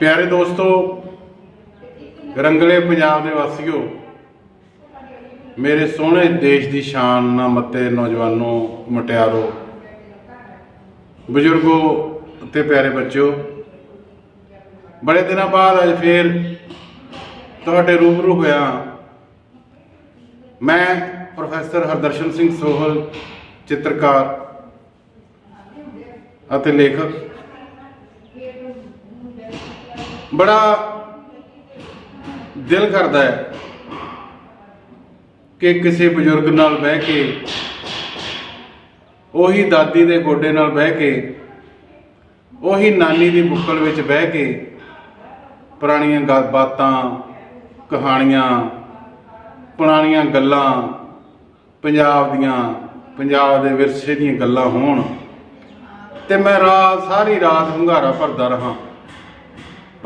ਪਿਆਰੇ ਦੋਸਤੋ, ਰੰਗਲੇ ਪੰਜਾਬ ਦੇ ਵਾਸੀਓ, ਮੇਰੇ ਸੋਹਣੇ ਦੇਸ਼ ਦੀ ਸ਼ਾਨ ਨਾ ਮੱਤੇ ਨੌਜਵਾਨੋ ਮਟਿਆਰੋ, ਬਜ਼ੁਰਗੋ ਤੇ ਪਿਆਰੇ ਬੱਚਿਓ, ਬੜੇ ਦਿਨਾਂ ਬਾਅਦ ਅੱਜ ਫੇਰ ਤੁਹਾਡੇ ਰੂਬਰੂ ਹੋਇਆ ਮੈਂ ਪ੍ਰੋਫੈਸਰ ਹਰਦਰਸ਼ਨ ਸਿੰਘ ਸੋਹਲ, ਚਿੱਤਰਕਾਰ ਅਤੇ ਲੇਖਕ ਬੜਾ ਦਿਲ ਕਰਦਾ ਹੈ ਕਿ ਕਿਸੇ ਬਜ਼ੁਰਗ ਨਾਲ ਬਹਿ ਕੇ, ਉਹੀ ਦਾਦੀ ਦੇ ਗੋਡੇ ਨਾਲ ਬਹਿ ਕੇ, ਉਹੀ ਨਾਨੀ ਦੀ ਬੁੱਕਲ ਵਿੱਚ ਬਹਿ ਕੇ ਪੁਰਾਣੀਆਂ ਗਾ- ਬਾਤਾਂ, ਕਹਾਣੀਆਂ, ਪੁਰਾਣੀਆਂ ਗੱਲਾਂ, ਪੰਜਾਬ ਦੀਆਂ, ਪੰਜਾਬ ਦੇ ਵਿਰਸੇ ਦੀਆਂ ਗੱਲਾਂ ਹੋਣ ਤੇ ਮੈਂ ਰਾਤ, ਸਾਰੀ ਰਾਤ ਹੰਗਾਰਾ ਭਰਦਾ ਰਹਾ।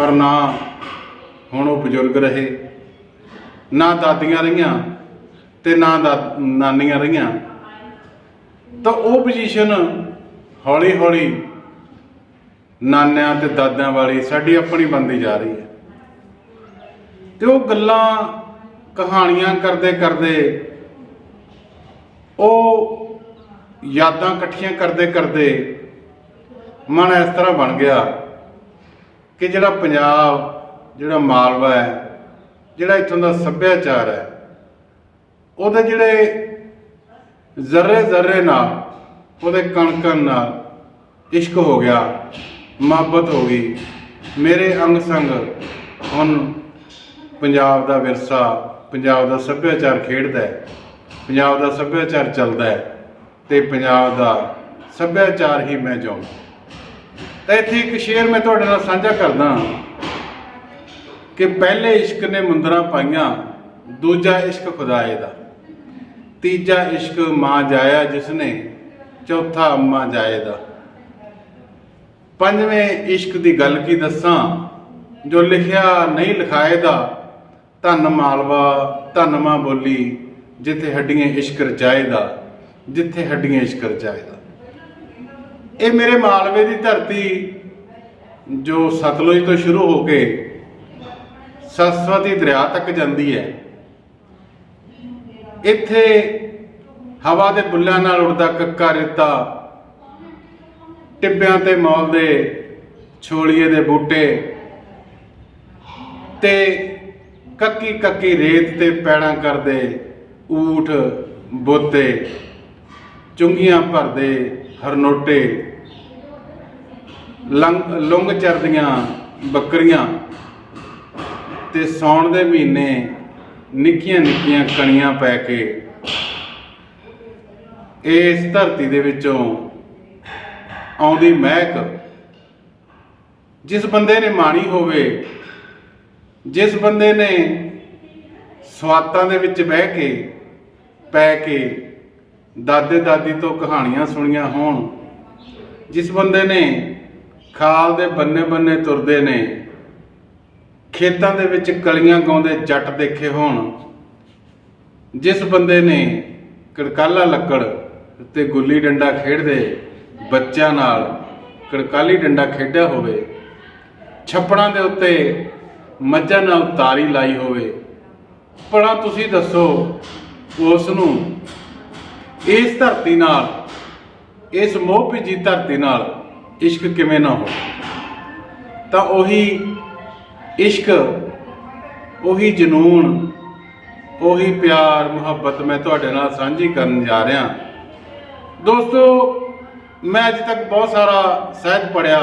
ਪਰ ਨਾ ਹੁਣ ਉਹ ਬਜ਼ੁਰਗ ਰਹੇ। ਨਾ ਦਾਦੀਆਂ ਰਹੀਆਂ ਤੇ ਨਾ ਦਾ- ਨਾਨੀਆਂ ਰਹੀਆਂ। ਤਾਂ ਉਹ ਪੋਜੀਸ਼ਨ ਹੌਲੀ ਹੌਲੀ ਨਾਨਿਆਂ ਤੇ ਦਾਦਿਆਂ ਵਾਲੀ ਸਾਡੀ ਆਪਣੀ ਬਣਦੀ ਜਾ ਰਹੀ ਹੈ। ਤੇ ਉਹ ਗੱਲਾਂ, ਕਹਾਣੀਆਂ ਕਰਦੇ ਕਰਦੇ, ਉਹ ਯਾਦਾਂ ਇਕੱਠੀਆਂ ਕਰਦੇ ਕਰਦੇ ਮਨ ਇਸ ਤਰ੍ਹਾਂ ਬਣ ਗਿਆ। ਕਿ ਜਿਹੜਾ ਪੰਜਾਬ, ਜਿਹੜਾ ਮਾਲਵਾ ਹੈ, ਜਿਹੜਾ ਇੱਥੋਂ ਦਾ ਸੱਭਿਆਚਾਰ ਹੈ, ਉਹਦੇ ਜਿਹੜੇ ਜ਼ਰਰੇ ਜ਼ਰਰੇ ਨਾਲ, ਉਹਦੇ ਕਣ ਕਣ ਨਾਲ ਇਸ਼ਕ ਹੋ ਗਿਆ, ਮੁਹੱਬਤ ਹੋ ਗਈ, ਮੇਰੇ ਅੰਗ ਸੰਗ ਹੁਣ ਪੰਜਾਬ ਦਾ ਵਿਰਸਾ, ਪੰਜਾਬ ਦਾ ਸੱਭਿਆਚਾਰ ਖੇਡਦਾ ਹੈ, ਪੰਜਾਬ ਦਾ ਸੱਭਿਆਚਾਰ ਚੱਲਦਾ ਹੈ ਤੇ ਪੰਜਾਬ ਦਾ ਸੱਭਿਆਚਾਰ ਹੀ ਮੈਂ ਜਾਉਂ ਤਾਂ ਇੱਥੇ ਇੱਕ ਸ਼ੇਰ ਮੈਂ ਤੁਹਾਡੇ ਨਾਲ ਸਾਂਝਾ ਕਰਦਾ ਕਿ ਪਹਿਲੇ ਇਸ਼ਕ ਨੇ ਮੁੰਦਰਾਂ ਪਾਈਆਂ, ਦੂਜਾ ਇਸ਼ਕ ਖੁਦਾਏ ਦਾ। ਤੀਜਾ ਇਸ਼ਕ ਮਾਂ ਜਾਇਆ ਜਿਸਨੇ, ਚੌਥਾ ਅੰਮਾ ਜਾਏ ਦਾ। ਪੰਜਵੇਂ ਇਸ਼ਕ ਦੀ ਗੱਲ ਕੀ ਦੱਸਾਂ, ਜੋ ਲਿਖਿਆ ਨਹੀਂ ਲਿਖਾਏ ਦਾ, ਧੰਨ ਮਾਲਵਾ, ਧੰਨ ਮਾਂ ਬੋਲੀ, ਜਿੱਥੇ ਹੱਡੀਆਂ ਇਸ਼ਕ ਰਚਾਏ ਦਾ, ਜਿੱਥੇ ਹੱਡੀਆਂ ਇਸ਼ਕ ਰਚਾਏ ਦਾ। ਇਹ ਮੇਰੇ ਮਾਲਵੇ ਦੀ ਧਰਤੀ ਜੋ ਸਤਲੁਜ ਤੋਂ ਸ਼ੁਰੂ ਹੋ ਕੇ ਸਰਸਵਤੀ ਦਰਿਆ ਤੱਕ ਜਾਂਦੀ ਹੈ। ਇੱਥੇ ਹਵਾ ਦੇ ਬੁੱਲਾਂ ਨਾਲ ਉੜਦਾ ਕੱਕਾ ਰੇਤਾ, ਟਿੱਬਿਆਂ ਤੇ ਮੌਲ ਦੇ ਛੋਲੀਏ ਦੇ ਬੂਟੇ ਤੇ ਕੱਕੀ ਕੱਕੀ ਰੇਤ ਤੇ ਪੈੜਾਂ ਕਰਦੇ ਊਠ, ਬੋਤੇ, ਚੁੰਗੀਆਂ ਭਰਦੇ ਹਰਨੋਟੇ ਲੰਗ ਲੁੰਗ ਚਰਦੀਆਂ ਬੱਕਰੀਆਂ ਤੇ ਸੌਣ ਦੇ ਮਹੀਨੇ ਨਿੱਕੀਆਂ ਨਿੱਕੀਆਂ ਕਣੀਆਂ ਪੈ ਕੇ ਇਸ ਧਰਤੀ ਦੇ ਵਿੱਚੋਂ ਆਉਂਦੀ ਮਹਿਕ, ਜਿਸ ਬੰਦੇ ਨੇ ਮਾਣੀ ਹੋਵੇ, ਜਿਸ ਬੰਦੇ ਨੇ ਸਵਾਤਾਂ ਦੇ ਵਿੱਚ ਬਹਿ ਕੇ, ਪੈ ਕੇ ਦਾਦੇ ਦਾਦੀ ਤੋਂ ਕਹਾਣੀਆਂ ਸੁਣੀਆਂ ਹੋਣ, ਜਿਸ ਬੰਦੇ ਨੇ ਖਾਲ ਦੇ ਬੰਨੇ ਬੰਨੇ ਤੁਰਦੇ ਨੇ। ਖੇਤਾਂ ਦੇ ਵਿੱਚ ਕਲੀਆਂ ਗਾਉਂਦੇ ਜੱਟ ਦੇਖੇ ਹੋਣ। ਜਿਸ ਬੰਦੇ ਨੇ ਕੜਕਾਲਾ ਲੱਕੜ ਤੇ ਗੁੱਲੀ ਡੰਡਾ ਖੇਡਦੇ ਬੱਚਿਆਂ ਨਾਲ ਕੜਕਾਲੀ ਡੰਡਾ ਖੇਡਿਆ ਹੋਵੇ, ਛੱਪੜਾਂ ਦੇ ਉੱਤੇ ਮੱਝਾਂ ਨਾਲ ਤਾਰੀ ਲਾਈ ਹੋਵੇ, ਭਲਾ ਤੁਸੀਂ ਦੱਸੋ ਉਸ ਨੂੰ ਇਸ ਧਰਤੀ ਨਾਲ, ਇਸ ਮੋਹ ਭਿੱਜੀ ਧਰਤੀ ਨਾਲ ਇਸ਼ਕ ਕਿਵੇਂ ਨਾ ਹੋ ਤਾਂ ਉਹੀ ਇਸ਼ਕ, ਉਹੀ ਜਨੂਨ, ਉਹੀ ਪਿਆਰ, ਮੁਹੱਬਤ ਮੈਂ ਤੁਹਾਡੇ ਨਾਲ ਸਾਂਝੀ ਕਰਨ ਜਾ ਰਿਹਾ। ਦੋਸਤੋ, ਮੈਂ ਅੱਜ ਤੱਕ ਬਹੁਤ ਸਾਰਾ ਸਾਹਿਤ ਪੜਿਆ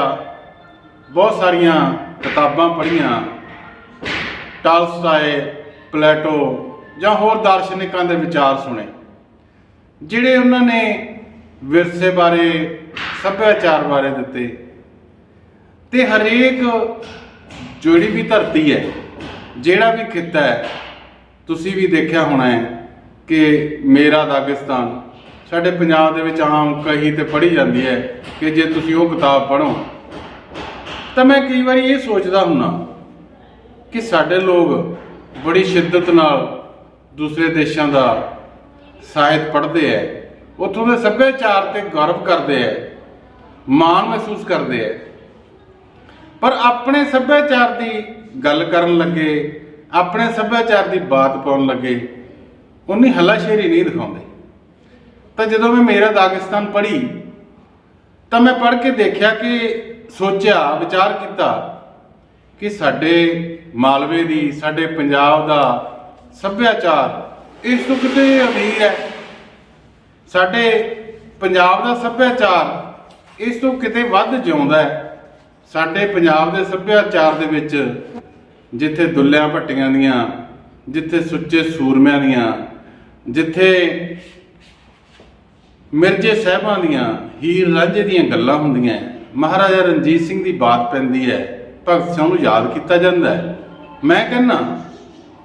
ਬਹੁਤ ਸਾਰੀਆਂ ਕਿਤਾਬਾਂ ਪੜ੍ਹੀਆਂ। ਟਾਲਸਟਾਏ, ਪਲੇਟੋ ਜਾਂ ਹੋਰ ਦਾਰਸ਼ਨਿਕਾਂ ਦੇ ਵਿਚਾਰ ਸੁਣੇ, ਜਿਹੜੇ ਉਹਨਾਂ ਨੇ ਵਿਰਸੇ ਬਾਰੇ ਸੱਭਿਆਚਾਰ ਬਾਰੇ ਦਿੱਤੇ। ਤੇ ਹਰੇਕ ਜਿਹੜੀ ਵੀ ਧਰਤੀ ਹੈ, ਜਿਹੜਾ ਵੀ ਖਿੱਤਾ ਹੈ, ਤੁਸੀਂ ਵੀ ਦੇਖਿਆ ਹੋਣਾ ਹੈ ਕਿ ਮੇਰਾ ਦਾਗਿਸਤਾਨ, ਸਾਡੇ ਪੰਜਾਬ ਦੇ ਵਿੱਚ ਆਮ ਕਹੀ ਤੇ ਪੜ੍ਹੀ ਜਾਂਦੀ ਹੈ ਕਿ ਜੇ ਤੁਸੀਂ ਉਹ ਕਿਤਾਬ ਪੜ੍ਹੋ, ਤਾਂ ਮੈਂ ਕਈ ਵਾਰੀ ਇਹ ਸੋਚਦਾ ਹੁੰਨਾ ਕਿ ਸਾਡੇ ਲੋਕ ਬੜੀ ਸ਼ਿੱਦਤ ਨਾਲ ਦੂਸਰੇ ਦੇਸ਼ਾਂ ਦਾ ਸਾਹਿਤ ਪੜ੍ਹਦੇ ਐ ਉੱਥੋਂ ਦੇ ਸੱਭਿਆਚਾਰ ਤੇ ਗੌਰਵ ਕਰਦੇ ਐ ਮਾਣ ਮਹਿਸੂਸ ਕਰਦੇ ਐ। ਪਰ ਆਪਣੇ ਸੱਭਿਆਚਾਰ ਦੀ ਗੱਲ ਕਰਨ ਲੱਗੇ, ਆਪਣੇ ਸੱਭਿਆਚਾਰ ਦੀ ਬਾਤ ਪਾਉਣ ਲੱਗੇ ਉਨੀ ਹੱਲਾਸ਼ੇਰੀ ਨਹੀਂ ਦਿਖਾਉਂਦੇ। ਤਾਂ ਜਦੋਂ ਮੈਂ ਮੇਰਾ ਦਾਗਿਸਤਾਨ ਪੜ੍ਹੀ, ਤਾਂ ਮੈਂ ਪੜ੍ਹ ਕੇ ਦੇਖਿਆ ਕਿ ਸੋਚਿਆ, ਵਿਚਾਰ ਕੀਤਾ ਕਿ ਸਾਡੇ ਮਾਲਵੇ ਦੀ, ਸਾਡੇ ਪੰਜਾਬ ਦਾ ਸੱਭਿਆਚਾਰ ਇਸ ਤੋਂ ਕਿਤੇ ਅਮੀਰ ਹੈ ਸਾਡੇ ਪੰਜਾਬ ਦਾ ਸੱਭਿਆਚਾਰ ਇਸ ਤੋਂ ਕਿਤੇ ਵੱਧ ਜਿਉਂਦਾ ਹੈ। ਸਾਡੇ ਪੰਜਾਬ ਦੇ ਸੱਭਿਆਚਾਰ ਦੇ ਵਿੱਚ ਜਿੱਥੇ ਦੁੱਲਿਆਂ ਭੱਟੀਆਂ ਦੀਆਂ, ਜਿੱਥੇ ਸੁੱਚੇ ਸੂਰਮਿਆਂ ਦੀਆਂ, ਜਿੱਥੇ ਮਿਰਜੇ ਸਾਹਿਬਾਂ ਦੀਆਂ, ਹੀਰ ਰਾਂਝੇ ਦੀਆਂ ਗੱਲਾਂ ਹੁੰਦੀਆਂ ਮਹਾਰਾਜਾ ਰਣਜੀਤ ਸਿੰਘ ਦੀ ਬਾਤ ਪੈਂਦੀ ਹੈ, ਭਗਤ ਸਿੰਘ ਨੂੰ ਯਾਦ ਕੀਤਾ ਜਾਂਦਾ ਹੈ। ਮੈਂ ਕਹਿੰਨਾ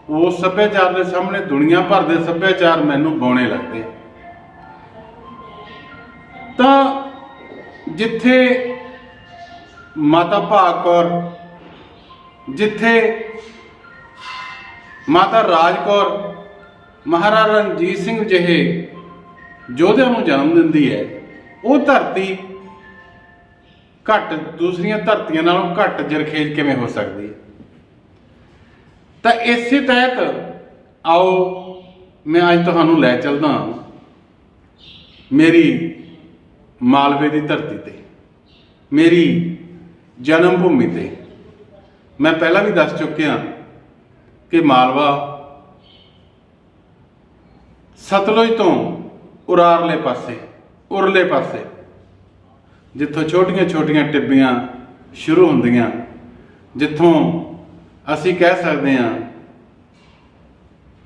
ਉਸ ਸੱਭਿਆਚਾਰ ਦੇ ਸਾਹਮਣੇ ਦੁਨੀਆ ਭਰ ਦੇ ਸੱਭਿਆਚਾਰ ਮੈਨੂੰ ਬੌਣੇ ਲੱਗਦੇ। ਤਾਂ ਜਿੱਥੇ ਮਾਤਾ ਭਾਗ ਕੌਰ, ਜਿੱਥੇ ਮਾਤਾ ਰਾਜ ਕੌਰ, ਮਹਾਰਾਜਾ ਰਣਜੀਤ ਸਿੰਘ ਜਿਹੇ ਯੋਧਿਆਂ ਨੂੰ ਜਨਮ ਦਿੰਦੀ ਹੈ, ਉਹ ਧਰਤੀ ਘੱਟ, ਦੂਸਰੀਆਂ ਧਰਤੀਆਂ ਨਾਲੋਂ ਘੱਟ ਜਰਖੇਜ ਕਿਵੇਂ ਹੋ ਸਕਦੀ ਹੈ? ਤਾਂ ਇਸੇ ਤਹਿਤ ਆਓ, ਮੈਂ ਅੱਜ ਤੁਹਾਨੂੰ ਲੈ ਚੱਲਦਾ ਮੇਰੀ ਮਾਲਵੇ ਦੀ ਧਰਤੀ ਤੇ, ਮੇਰੀ ਜਨਮ ਭੂਮੀ ਤੇ। ਮੈਂ ਪਹਿਲਾਂ ਵੀ ਦੱਸ ਚੁੱਕਿਆ ਕਿ ਮਾਲਵਾ ਸਤਲੁਜ ਤੋਂ ਉਰਾਰਲੇ ਪਾਸੇ, ਉਰਲੇ ਪਾਸੇ, ਜਿੱਥੋਂ ਛੋਟੀਆਂ-ਛੋਟੀਆਂ ਟਿੱਬੀਆਂ ਸ਼ੁਰੂ ਹੁੰਦੀਆਂ, ਜਿੱਥੋਂ ਅਸੀਂ ਕਹਿ ਸਕਦੇ ਹਾਂ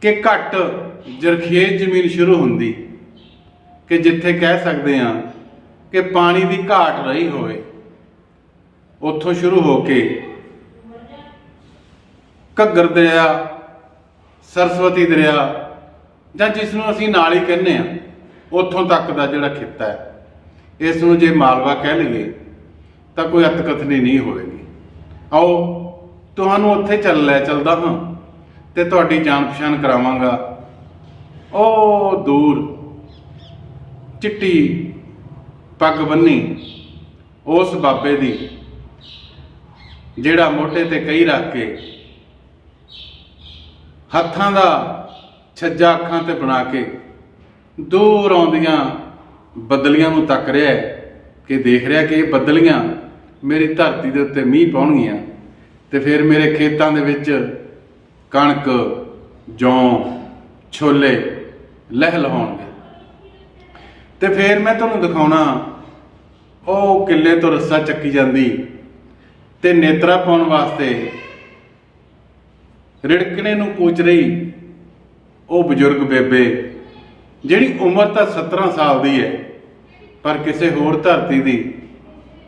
ਕਿ ਘੱਟ ਜਰਖੇਜ ਜ਼ਮੀਨ ਸ਼ੁਰੂ ਹੁੰਦੀ, ਕਿ ਜਿੱਥੇ ਕਹਿ ਸਕਦੇ ਹਾਂ ਕਿ ਪਾਣੀ ਦੀ ਘਾਟ ਰਹੀ ਹੋਵੇ। ਉੱਥੋਂ ਸ਼ੁਰੂ ਹੋ ਕੇ ਘੱਗਰ ਦਰਿਆ, ਸਰਸਵਤੀ ਦਰਿਆ ਜਾਂ ਜਿਸ ਨੂੰ ਅਸੀਂ ਨਾਲੀ ਕਹਿੰਦੇ ਆ ਉੱਥੋਂ ਤੱਕ ਦਾ ਜਿਹੜਾ ਖਿੱਤਾ ਹੈ, ਇਸ ਨੂੰ ਜੇ ਮਾਲਵਾ ਕਹਿ ਲਈਏ, ਤਾਂ ਕੋਈ ਅਤਕਥਨੀ ਨਹੀਂ ਹੋਵੇਗੀ। ਆਓ, ਤੁਹਾਨੂੰ ਉੱਥੇ ਚੱਲ ਲੈ ਚੱਲਦਾ ਹਾਂ ਤੇ ਤੁਹਾਡੀ ਜਾਣ ਪਛਾਣ ਕਰਾਵਾਂਗਾ। ਉਹ ਦੂਰ, ਚਿੱਟੀ ਪੱਗ ਬੰਨੀ ਉਸ ਬਾਬੇ ਦੀ, ਜਿਹੜਾ ਮੋਢੇ ਤੇ ਕਈ ਰੱਖ ਕੇ ਹੱਥਾਂ ਦਾ ਛੱਜਾ ਅੱਖਾਂ ਤੇ ਬਣਾ ਕੇ ਦੂਰ ਆਉਂਦੀਆਂ ਬੱਦਲੀਆਂ ਨੂੰ ਤੱਕ ਰਿਹਾ ਹੈ ਕਿ ਦੇਖ ਰਿਹਾ ਕਿ ਇਹ ਬੱਦਲੀਆਂ ਮੇਰੀ ਧਰਤੀ ਦੇ ਉੱਤੇ ਮੀਂਹ ਪਾਉਣਗੀਆਂ ਤੇ ਫਿਰ ਮੇਰੇ ਖੇਤਾਂ ਦੇ ਵਿੱਚ ਕਣਕ, ਜੌਂ, ਛੋਲੇ ਲਹਿ ਲਹਾਉਣਗੇ ਤੇ ਫਿਰ ਮੈਂ ਤੁਹਾਨੂੰ ਦਿਖਾਉਣਾ। ਉਹ ਕਿੱਲੇ ਤੋਂ ਰੱਸਾ ਚੱਕੀ ਜਾਂਦੀ ਤੇ ਨੇਤਰਾ ਪਾਉਣ ਵਾਸਤੇ ਰਿੜਕਣੇ ਨੂੰ ਪੂਛ ਰਹੀ ਉਹ ਬਜ਼ੁਰਗ ਬੇਬੇ, ਜਿਹੜੀ ਉਮਰ ਤਾਂ 17 ਸਾਲ ਦੀ ਹੈ, ਪਰ ਕਿਸੇ ਹੋਰ ਧਰਤੀ ਦੀ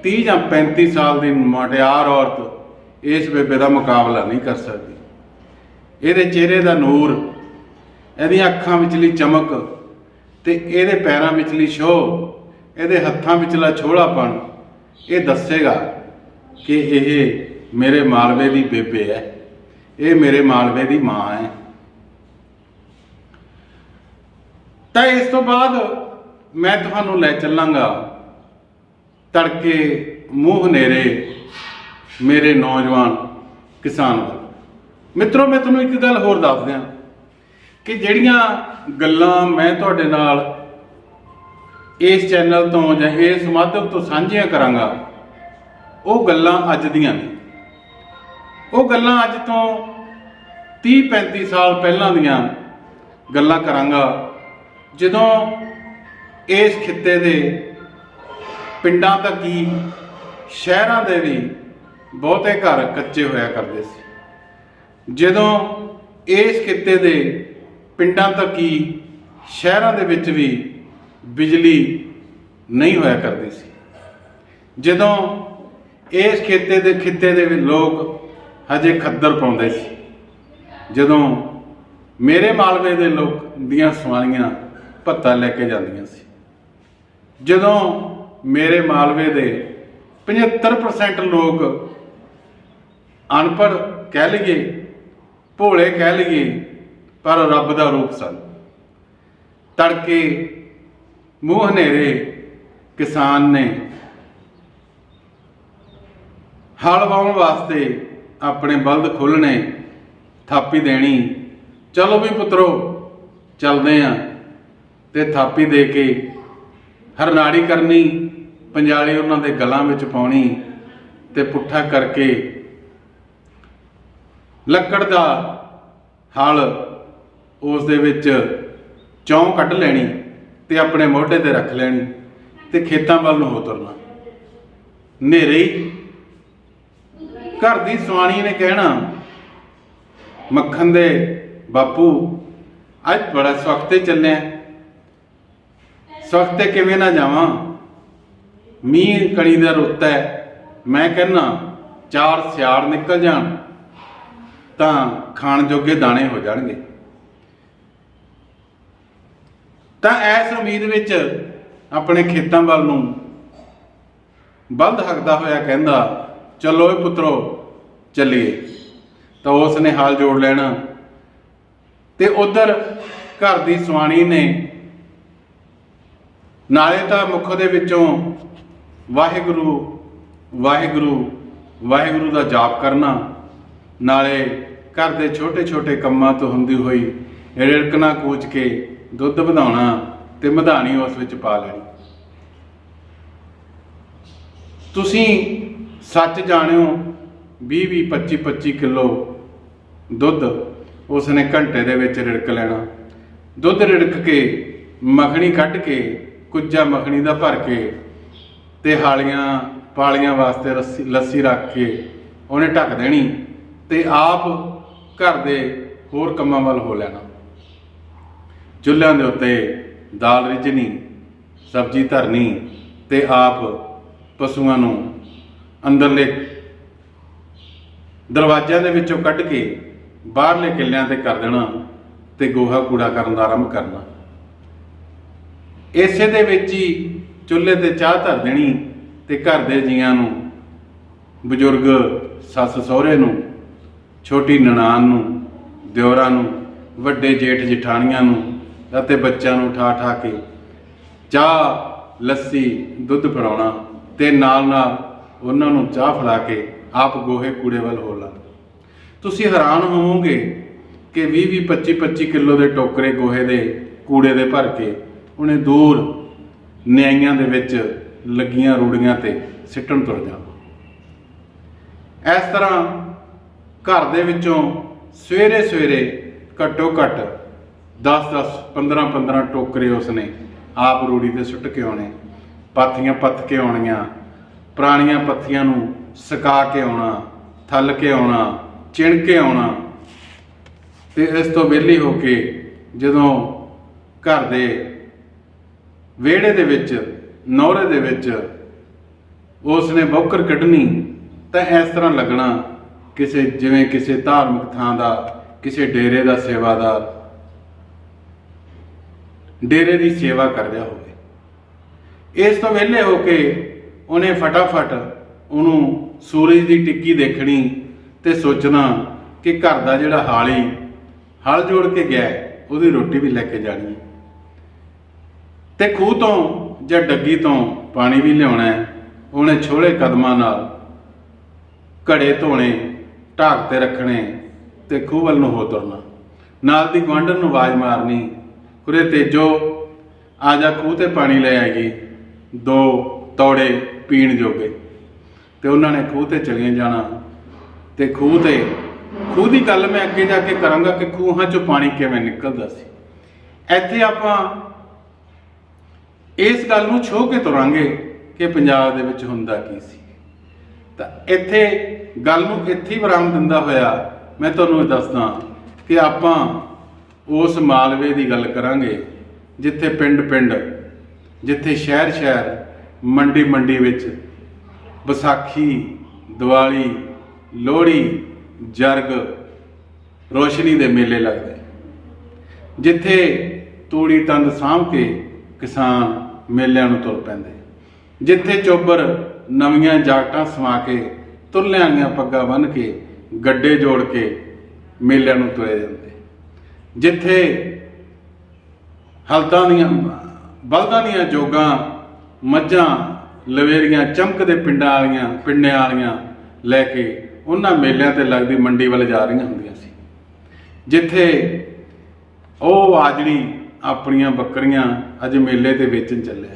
30 ਜਾਂ 35 ਸਾਲ ਦੀ ਮੁਟਿਆਰ ਔਰਤ ਇਸ ਬੇਬੇ ਦਾ ਮੁਕਾਬਲਾ ਨਹੀਂ ਕਰ ਸਕਦੀ। ਇਹਦੇ ਚਿਹਰੇ ਦਾ ਨੂਰ, ਇਹਦੀਆਂ ਅੱਖਾਂ ਵਿਚਲੀ ਚਮਕ ਤੇ ਇਹਦੇ ਪੈਰਾਂ ਵਿੱਚਲੀ ਸ਼ੋਹ ਇਹਦੇ ਹੱਥਾਂ ਵਿੱਚਲਾ ਛੋਲਾਪਣ, ਇਹ ਦੱਸੇਗਾ ਕਿ ਇਹ ਮੇਰੇ ਮਾਲਵੇ ਦੀ ਬੇਬੇ ਹੈ। ਇਹ ਮੇਰੇ ਮਾਲਵੇ ਦੀ ਮਾਂ ਹੈ। ਤਾਂ ਇਸ ਤੋਂ ਬਾਅਦ ਮੈਂ ਤੁਹਾਨੂੰ ਲੈ ਚੱਲਾਂਗਾ। ਤੜਕੇ ਮੂੰਹ ਹਨੇਰੇ ਮੇਰੇ ਨੌਜਵਾਨ ਕਿਸਾਨ ਵੱਲ। ਮਿੱਤਰੋ, ਮੈਂ ਤੁਹਾਨੂੰ ਇੱਕ ਗੱਲ ਹੋਰ ਦੱਸ ਦਿਆਂ। ਕਿ ਜਿਹੜੀਆਂ ਗੱਲਾਂ ਮੈਂ ਤੁਹਾਡੇ ਨਾਲ ਇਸ ਚੈਨਲ ਤੋਂ ਜਾਂ ਇਸ ਮਾਧਿਅਮ ਤੋਂ ਸਾਂਝੀਆਂ ਕਰਾਂਗਾ, ਉਹ ਗੱਲਾਂ ਅੱਜ ਦੀਆਂ ਨੇ। ਉਹ ਗੱਲਾਂ ਅੱਜ ਤੋਂ 30 35 ਸਾਲ ਪਹਿਲਾਂ ਦੀਆਂ ਗੱਲਾਂ ਕਰਾਂਗਾ, ਜਦੋਂ ਇਸ ਖਿੱਤੇ ਦੇ ਪਿੰਡਾਂ ਤੱਕ ਹੀ ਸ਼ਹਿਰਾਂ ਦੇ ਵੀ ਬਹੁਤੇ ਘਰ ਕੱਚੇ ਹੋਇਆ ਕਰਦੇ ਸੀ। ਜਦੋਂ ਇਸ ਖਿੱਤੇ ਦੇ ਪਿੰਡਾਂ ਤੱਕ ਹੀ ਸ਼ਹਿਰਾਂ ਦੇ ਵਿੱਚ ਵੀ ਬਿਜਲੀ ਨਹੀਂ ਹੋਇਆ ਕਰਦੀ ਸੀ। ਜਦੋਂ ਇਸ ਖੇਤੇ ਦੇ ਖਿੱਤੇ ਦੇ ਲੋਕ ਹਜੇ ਖੱਦਰ ਪਾਉਂਦੇ ਸੀ, ਜਦੋਂ ਮੇਰੇ ਮਾਲਵੇ ਦੇ ਲੋਕ ਦੀਆਂ ਸਵਾਲੀਆਂ ਭੱਤਾ ਲੈ ਕੇ ਜਾਂਦੀਆਂ ਸੀ, ਜਦੋਂ ਮੇਰੇ ਮਾਲਵੇ ਦੇ 75% ਲੋਕ ਅਨਪੜ੍ਹ ਕਹਿ ਲਈਏ, ਭੋਲੇ ਕਹਿ ਲਈਏ ਪਰ ਰੱਬ ਦਾ ਰੂਪ ਸਨ। ਤੜਕੇ ਮੂੰਹ ਹਨੇਰੇ ਕਿਸਾਨ ਨੇ ਹਲ ਵਾਉਣ ਵਾਸਤੇ ਆਪਣੇ ਬਲਦ ਖੋਲਣੇ ਥਾਪੀ ਦੇਣੀ। ਚਲੋ ਵੀ ਪੁੱਤਰੋ, ਚੱਲਦੇ ਆਂ। ਤੇ ਥਾਪੀ ਦੇ ਕੇ ਹਰਨਾੜੀ ਕਰਨੀ, ਪੰਜਾਲੀ ਉਹਨਾਂ ਦੇ ਗਲਾਂ ਵਿੱਚ ਪਾਉਣੀ ਤੇ ਪੁੱਠਾ ਕਰਕੇ ਲੱਕੜ ਦਾ ਹਲ ਉਸ ਦੇ ਵਿੱਚ ਚੌਂ ਕੱਢ ਲੈਣੀ ਤੇ ਆਪਣੇ ਮੋਢੇ ਤੇ ਰੱਖ ਲੈਣੀ ਤੇ ਖੇਤਾਂ ਵੱਲ ਨੂੰ ਹੋ ਤੁਰਨਾ। ਹਨੇਰੇ ਹੀ। ਘਰ ਦੀ ਸੁਆਣੀ ਨੇ ਕਹਿਣਾ, ਮੱਖਣ ਦੇ ਬਾਪੂ, ਅੱਜ ਬੜਾ ਸਵਖਤੇ ਚੱਲਿਆ। ਸਵਖਤੇ ਕਿਵੇਂ ਨਾ ਜਾਵਾਂ? ਮੀਂਹ ਕਣੀ ਦਾ ਰੁੱਤ ਹੈ। ਮੈਂ ਕਹਿੰਨਾ ਚਾਰ ਸਿਆੜ ਨਿਕਲ ਜਾਣ, ਤਾਂ ਖਾਣ ਜੋਗੇ ਦਾਣੇ ਹੋ ਜਾਣਗੇ। ਤਾਂ ਐਸ ਉਮੀਦ ਵਿੱਚ ਆਪਣੇ ਖੇਤਾਂ ਵੱਲ ਨੂੰ ਬਲਦ ਹੱਕਦਾ ਹੋਇਆ ਕਹਿੰਦਾ, ਚਲੋ ਏ ਪੁੱਤਰੋ, ਚੱਲੀਏ। ਤਾਂ ਉਸ ਨੇ ਹਾਲ ਜੋੜ ਲੈਣਾ। ਤੇ ਉਧਰ ਘਰ ਦੀ ਸਵਾਣੀ ਨੇ ਨਾਲੇ ਤਾਂ ਮੁਖ ਦੇ ਵਿੱਚੋਂ ਵਾਹਿਗੁਰੂ ਵਾਹਿਗੁਰੂ ਵਾਹਿਗੁਰੂ ਦਾ ਜਾਪ ਕਰਨਾ, ਨਾਲੇ ਘਰ ਦੇ ਛੋਟੇ ਛੋਟੇ ਕੰਮਾਂ ਤੋਂ ਹੁੰਦੀ ਹੋਈ ਰਿੜਕਣਾ ਕੂਚ ਕੇ ਦੁੱਧ ਵਧਾਉਣਾ ਤੇ ਮਧਾਣੀ ਉਸ ਵਿੱਚ ਪਾ ਲੈਣੀ। ਤੁਸੀਂ ਸੱਚ ਜਾਣਿਓ 20 20 25 25 ਕਿਲੋ ਦੁੱਧ ਉਸ ਨੇ ਘੰਟੇ ਦੇ ਵਿੱਚ ਰਿੜਕ ਲੈਣਾ। ਦੁੱਧ ਰਿੜਕ ਕੇ, ਮੱਖਣੀ ਕੱਢ ਕੇ, ਕੁੱਜਾ ਮੱਖਣੀ ਦਾ ਭਰ ਕੇ ਤੇ ਹਾਲੀਆਂ ਪਾਲੀਆਂ ਵਾਸਤੇ ਰੱਸੀ, ਲੱਸੀ ਰੱਖ ਕੇ ਉਹਨੇ ਢੱਕ ਦੇਣੀ ਤੇ ਆਪ ਘਰ ਦੇ ਹੋਰ ਕੰਮਾਂ ਵੱਲ ਹੋ ਲੈਣਾ। ਚੁੱਲ੍ਹਿਆਂ ਦੇ ਉੱਤੇ ਦਾਲ ਰਿਝਣੀ, ਸਬਜ਼ੀ ਧਰਨੀ ਤੇ ਆਪ ਪਸ਼ੂਆਂ ਨੂੰ ਅੰਦਰਲੇ ਦਰਵਾਜ਼ਿਆਂ ਦੇ ਵਿੱਚੋਂ ਕੱਢ ਕੇ ਬਾਹਰਲੇ ਕਿੱਲਿਆਂ ਤੇ ਕਰ ਦੇਣਾ ਤੇ ਗੋਹਾ ਕੂੜਾ ਕਰਨ ਦਾ ਆਰੰਭ ਕਰਨਾ। ਇਸੇ ਦੇ ਵਿੱਚ ਹੀ ਚੁੱਲ੍ਹੇ ਤੇ ਚਾਹ ਧਰ ਦੇਣੀ ਤੇ ਘਰ ਦੇ ਜੀਆਂ ਨੂੰ, ਬਜ਼ੁਰਗ, ਸੱਸ ਸਹੁਰੇ ਨੂੰ, ਛੋਟੀ ਨਨਾਣ ਨੂੰ, ਦਿਓਰਾਂ ਨੂੰ, ਵੱਡੇ ਜੇਠ ਜਠਾਣੀਆਂ ਨੂੰ ਅਤੇ ਬੱਚਿਆਂ ਨੂੰ ਠਾ ਠਾ ਕੇ ਚਾਹ, ਲੱਸੀ, ਦੁੱਧ ਪਿਲਾਉਣਾ ਤੇ ਨਾਲ ਨਾਲ ਉਹਨਾਂ ਨੂੰ ਚਾਹ ਫੜਾ ਕੇ ਆਪ ਗੋਹੇ ਕੂੜੇ ਵੱਲ ਹੋ ਹੋਲਾ ਤੁਸੀਂ ਹੈਰਾਨ ਹੋਵੋਗੇ ਕਿ 20 20 25 25 ਕਿਲੋ ਦੇ ਟੋਕਰੇ ਗੋਹੇ ਦੇ ਕੂੜੇ ਦੇ ਭਰ ਕੇ ਉਹਨੇ ਦੂਰ ਨਿਆਈਆਂ ਦੇ ਵਿੱਚ ਲੱਗੀਆਂ ਰੂੜੀਆਂ ਤੇ ਸਿੱਟਣ ਤੁਰ ਜਾ ਇਸ ਤਰ੍ਹਾਂ ਘਰ ਦੇ ਵਿੱਚੋਂ ਸਵੇਰੇ ਸਵੇਰੇ ਘੱਟੋ ਘੱਟ 10 10 15 15 ਟੋਕਰੇ ਉਸਨੇ ਆਪ ਰੂੜੀ ਤੇ ਸੁੱਟ ਕੇ ਆਉਣੇ, ਪਾਥੀਆਂ ਪੱਥ ਕੇ ਆਉਣੀਆਂ, ਪੁਰਾਣੀਆਂ ਪੱਥੀਆਂ ਨੂੰ ਸੁਕਾ ਕੇ ਆਉਣਾ, ਥੱਲ ਕੇ ਆਉਣਾ, ਚਿਣ ਕੇ ਆਉਣਾ। ਤੇ ਇਸ ਤੋਂ ਵਿਹਲੀ ਹੋ ਕੇ ਜਦੋਂ ਘਰ ਦੇ ਵਿਹੜੇ ਦੇ ਵਿੱਚ ਨੌਰੇ ਦੇ ਵਿੱਚ ਉਸ ਨੇ ਬੌਕਰ ਕੱਢਣੀ, ਤਾਂ ਇਸ ਤਰ੍ਹਾਂ ਲੱਗਣਾ ਕਿਸੇ ਜਿਵੇਂ ਕਿਸੇ ਧਾਰਮਿਕ ਥਾਂ ਦਾ, ਕਿਸੇ ਡੇਰੇ ਦਾ ਸੇਵਾਦਾਰ ਡੇਰੇ ਦੀ ਸੇਵਾ ਕਰ ਰਿਹਾ ਹੋਵੇ। ਇਸ ਤੋਂ ਵਿਹਲੇ ਹੋ ਕੇ ਉਹਨੇ ਫਟਾਫਟ ਉਹਨੂੰ ਸੂਰਜ ਦੀ ਟਿੱਕੀ ਦੇਖਣੀ ਤੇ ਸੋਚਣਾ ਕਿ ਘਰ ਦਾ ਜਿਹੜਾ ਹਾਲੀ ਹਲ ਜੋੜ ਕੇ ਗਿਆ ਉਹਦੀ ਰੋਟੀ ਵੀ ਲੈ ਕੇ ਜਾਣੀ ਹੈ। ਤੇ ਖੂਹ ਤੋਂ ਜਾਂ ਡੱਗੀ ਤੋਂ ਪਾਣੀ ਵੀ ਲਿਆਉਣਾ ਹੈ, ਉਹਨੇ ਛੋਲੇ ਕਦਮਾਂ ਨਾਲ ਘੜੇ ਧੋਣੇ, ਢਾਕ ਤੇ ਰੱਖਣੇ ਤੇ ਖੂਹ ਵੱਲ ਨੂੰ ਹੋ ਤੁਰਨਾ। ਨਾਲ ਦੀ ਗੁਆਂਢਣ ਨੂੰ ਆਵਾਜ਼ ਮਾਰਨੀ ਉਰੇ ਤੇਜੋ, ਆ ਜਾ ਖੂਹ ਤੇ ਪਾਣੀ ਲੈ ਆਈਏ। ਦੋ ਤੌੜੇ ਪੀਣ ਜੋਗੇ। ਤੇ ਉਹਨਾਂ ਨੇ ਖੂਹ ਤੇ ਚਲੇ ਜਾਣਾ। ਤੇ ਖੂਹ ਤੇ, ਖੂਹ ਦੀ ਗੱਲ ਮੈਂ ਅੱਗੇ ਜਾ ਕੇ ਕਰਾਂਗਾ ਕਿ ਖੂਹਾਂ ਚੋਂ ਪਾਣੀ ਕਿਵੇਂ ਨਿਕਲਦਾ ਸੀ। ਇੱਥੇ ਆਪਾਂ ਇਸ ਗੱਲ ਨੂੰ ਛੋਹ ਕੇ ਤੁਰਾਂਗੇ ਕਿ ਪੰਜਾਬ ਦੇ ਵਿੱਚ ਹੁੰਦਾ ਕੀ ਸੀ। ਤਾਂ ਇੱਥੇ ਗੱਲ ਨੂੰ ਇੱਥੇ ਹੀ ਵਿਰਾਮ ਦਿੰਦਾ ਹੋਇਆ, ਮੈਂ ਤੁਹਾਨੂੰ ਇਹ ਦੱਸਦਾ ਕਿ ਆਪਾਂ ਉਸ ਮਾਲਵੇ ਦੀ ਗੱਲ ਕਰਾਂਗੇ, ਜਿੱਥੇ ਪਿੰਡ ਪਿੰਡ, ਜਿੱਥੇ ਸ਼ਹਿਰ ਸ਼ਹਿਰ, ਮੰਡੀ ਮੰਡੀ ਵਿੱਚ ਵਿਸਾਖੀ, ਦੀਵਾਲੀ, ਲੋਹੜੀ, ਜਰਗ, ਰੋਸ਼ਨੀ ਦੇ ਮੇਲੇ ਲੱਗਦੇ। ਜਿੱਥੇ ਤੂੜੀ ਤੰਦ ਸਾਂਭ ਕੇ ਕਿਸਾਨ ਮੇਲਿਆਂ ਨੂੰ ਤੁਰ ਪੈਂਦੇ। ਜਿੱਥੇ ਚੋਬਰ ਨਵੀਆਂ ਜਾਕਟਾਂ ਸਮਾ ਕੇ ਤੁਰਲਿਆਂ ਦੀਆਂ ਪੱਗਾਂ ਬੰਨ੍ਹ ਕੇ, ਗੱਡੇ ਜੋੜ ਕੇ ਮੇਲਿਆਂ ਨੂੰ ਤੁਰੇ ਜਾਂਦੇ। ਜਿੱਥੇ ਹਲਦਾਂ ਦੀਆਂ, ਬਲਦਾਂ ਦੀਆਂ ਜੋਗਾਂ, ਮੱਝਾਂ, ਲਵੇਰੀਆਂ ਚਮਕਦੇ ਪਿੰਡਾਂ ਵਾਲੀਆਂ, ਪਿੰਡਿਆਂ ਵਾਲੀਆਂ ਲੈ ਕੇ ਉਹਨਾਂ ਮੇਲਿਆਂ ਤੇ ਲੱਗਦੀ ਮੰਡੀ ਵੱਲ ਜਾ ਰਹੀਆਂ ਹੁੰਦੀਆਂ ਸੀ। ਜਿੱਥੇ ਉਹ ਆਜੜੀ ਆਪਣੀਆਂ ਬੱਕਰੀਆਂ ਅੱਜ ਮੇਲੇ ਤੇ ਵੇਚਣ ਚੱਲਿਆ।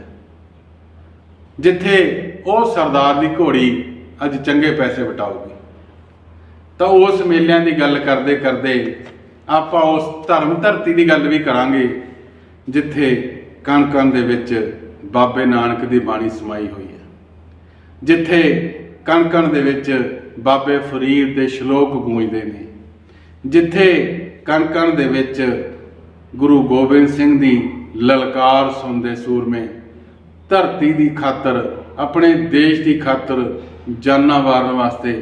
ਜਿੱਥੇ ਉਹ ਸਰਦਾਰ ਦੀ ਘੋੜੀ ਅੱਜ ਚੰਗੇ ਪੈਸੇ ਵਟਾਊਗੀ। ਤਾਂ ਉਸ ਮੇਲਿਆਂ ਦੀ ਗੱਲ ਕਰਦੇ ਕਰਦੇ ਆਪਾਂ ਉਸ ਧਰਮ ਧਰਤੀ ਦੀ ਗੱਲ ਵੀ ਕਰਾਂਗੇ, ਜਿੱਥੇ ਕਣ ਕਣ ਦੇ ਵਿੱਚ ਬਾਬੇ ਨਾਨਕ ਦੀ ਬਾਣੀ ਸਮਾਈ ਹੋਈ ਹੈ। ਜਿੱਥੇ ਕਣ ਕਣ ਦੇ ਵਿੱਚ ਬਾਬੇ ਫਰੀਦ ਦੇ ਸ਼ਲੋਕ ਗੂੰਜਦੇ ਨੇ। ਜਿੱਥੇ ਕਣ ਕਣ ਦੇ ਵਿੱਚ ਗੁਰੂ ਗੋਬਿੰਦ ਸਿੰਘ ਦੀ ਲਲਕਾਰ ਸੁਣਦੇ ਸੂਰਮੇ, ਧਰਤੀ ਦੀ ਖਾਤਰ, ਆਪਣੇ ਦੇਸ਼ ਦੀ ਖਾਤਰ ਜਾਨਾਂ ਵਾਰਨ ਵਾਸਤੇ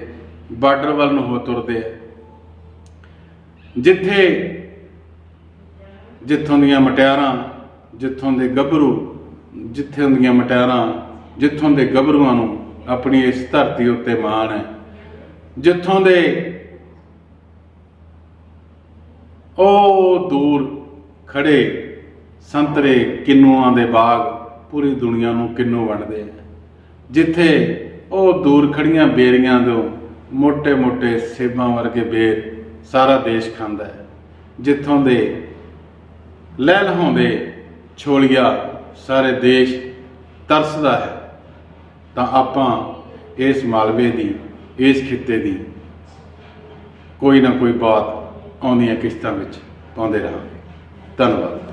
ਬਾਰਡਰ ਵੱਲ ਨੂੰ ਹੋ ਤੁਰਦੇ ਆ। ਜਿੱਥੇ ਜਿੱਥੋਂ ਦੀਆਂ ਮਟਿਆਰਾਂ, ਜਿੱਥੋਂ ਦੇ ਗੱਭਰੂ, ਜਿੱਥੋਂ ਦੀਆਂ ਮਟਿਆਰਾਂ, ਜਿੱਥੋਂ ਦੇ ਗੱਭਰੂਆਂ ਨੂੰ ਆਪਣੀ ਇਸ ਧਰਤੀ ਉੱਤੇ ਮਾਣ ਹੈ। ਜਿੱਥੋਂ ਦੇ ਉਹ ਦੂਰ ਖੜੇ ਸੰਤਰੇ ਕਿੰਨੂਆਂ ਦੇ ਬਾਗ ਪੂਰੀ ਦੁਨੀਆ ਨੂੰ ਕਿੰਨੂ ਵੰਡਦੇ ਆ। ਜਿੱਥੇ ਉਹ ਦੂਰ ਖੜੀਆਂ ਬੇਰੀਆਂ ਤੋਂ ਮੋٹے-ਮੋٹے ਸੇਬਾਂ ਵਰਗੇ ਬੇਰ ਸਾਰਾ ਦੇਸ਼ ਖਾਂਦਾ ਹੈ। ਜਿੱਥੋਂ ਦੇ ਲਹਿ ਲਹਾਉਂਦੇ ਛੋਲੀਆ ਸਾਰੇ ਦੇਸ਼ ਤਰਸਦਾ ਹੈ, ਤਾਂ ਆਪਾਂ ਇਸ ਮਾਲਵੇ ਦੀ, ਇਸ ਖਿੱਤੇ ਦੀ ਕੋਈ ਨਾ ਕੋਈ ਬਾਤ ਆਉਂਦੀਆਂ ਕਿਸ਼ਤਾਂ ਵਿੱਚ ਪਾਉਂਦੇ ਰਹਾਂਗੇ। ਧੰਨਵਾਦ।